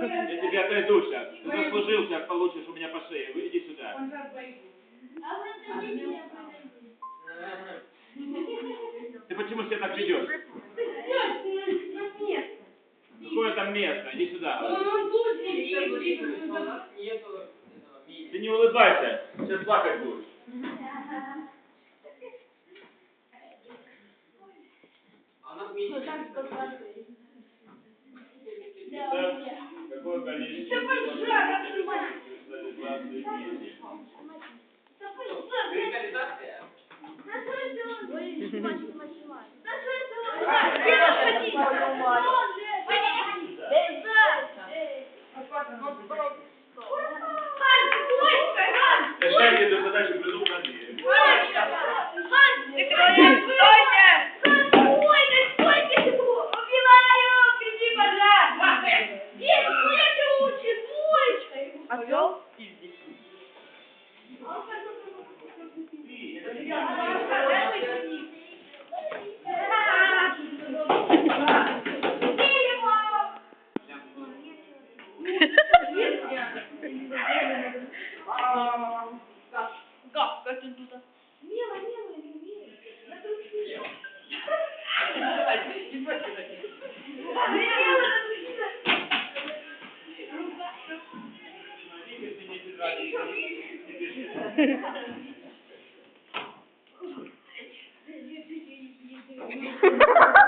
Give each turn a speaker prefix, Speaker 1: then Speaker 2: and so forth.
Speaker 1: Я тебя отойду сейчас. Ты заслужил, сейчас получишь у меня по шее. Вы иди сюда. Ты почему себя так ведешь? Какое там место? Иди сюда. Ты не улыбайся. Сейчас плакать будешь. Итак, какое количество кристаллизации меди? Решайте эту задачу предугадывая.
Speaker 2: Осел? Гавкать он тут.
Speaker 1: Смотрите, если не Ha ha ha!